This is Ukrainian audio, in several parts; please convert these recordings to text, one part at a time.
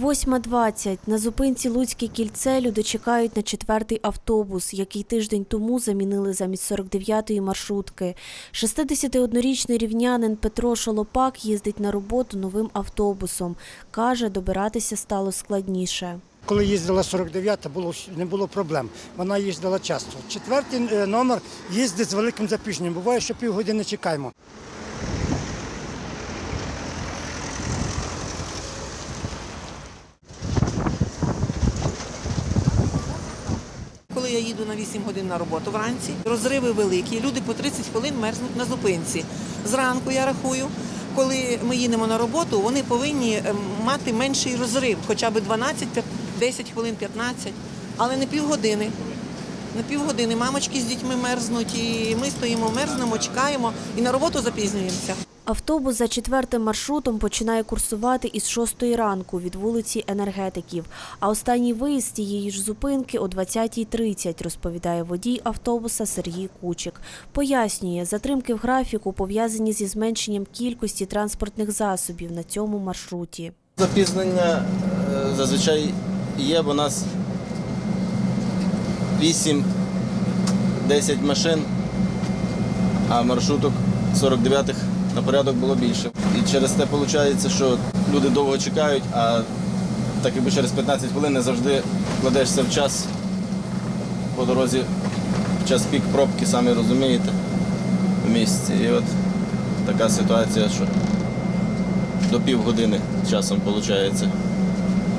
8.20. На зупинці Луцьке кільце люди чекають на четвертий автобус, який тиждень тому замінили замість 49-ї маршрутки. 61-річний рівнянин Петро Шолопак їздить на роботу новим автобусом. Каже, добиратися стало складніше. Коли їздила 49-та, було, не було проблем. Вона їздила часто. Четвертий е, номер їздить з великим запізненням. Буває, що півгодини чекаємо. Я їду на 8 годин на роботу вранці, розриви великі, люди по 30 хвилин мерзнуть на зупинці. Зранку я рахую, коли ми їдемо на роботу, вони повинні ем, мати менший розрив, хоча б 12, 10 хвилин, 15, але не півгодини. На півгодини мамочки з дітьми мерзнуть, і ми стоїмо, мерзнемо, чекаємо і на роботу запізнюємося. Автобус за четвертим маршрутом починає курсувати із 6 ранку від вулиці енергетиків. А останній виїзд з тієї ж зупинки о 20.30, розповідає водій автобуса Сергій Кучик. Пояснює, затримки в графіку пов'язані зі зменшенням кількості транспортних засобів на цьому маршруті. Запізнення е, зазвичай є, бо нас 8-10 машин, а маршруток 49-х на порядок було більше. І через те виходить, що люди довго чекають, а так якби через 15 хвилин не завжди вкладешся в час по дорозі, в час пік пробки, самі розумієте, в місті. І от така ситуація, що до півгодини часом виходить.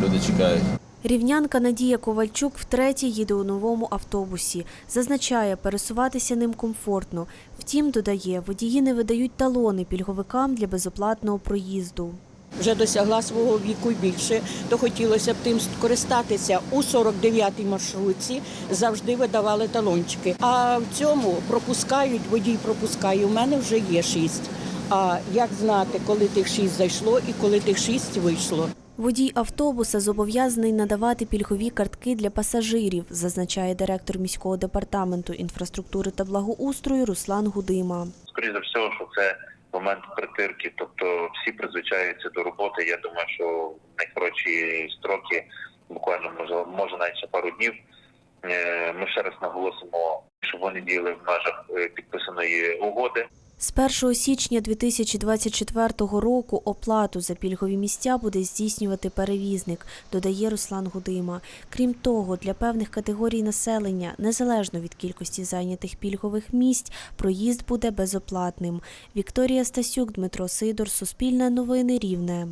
Люди чекають. Рівнянка Надія Ковальчук втретє їде у новому автобусі. Зазначає, пересуватися ним комфортно. Втім, додає, водії не видають талони пільговикам для безоплатного проїзду. вже досягла свого віку більше, то хотілося б тим скористатися. У 49-й маршрутці завжди видавали талончики. А в цьому пропускають, водій пропускає. У мене вже є шість. А як знати, коли тих шість зайшло і коли тих шість вийшло? Водій автобуса зобов'язаний надавати пільгові картки для пасажирів, зазначає директор міського департаменту інфраструктури та благоустрою Руслан Гудима. скоріше за всього, що це момент притирки, тобто всі призвичаються до роботи. Я думаю, що в найкоротші строки, буквально може, може навіть ще пару днів. е, Ми ще раз наголосимо, щоб вони діяли в межах е, підписаної угоди. З 1 січня 2024 року оплату за пільгові місця буде здійснювати перевізник, додає Руслан Гудима. Крім того, для певних категорій населення, незалежно від кількості зайнятих пільгових місць, проїзд буде безоплатним. Вікторія Стасюк, Дмитро Сидор, Суспільне новини Рівне.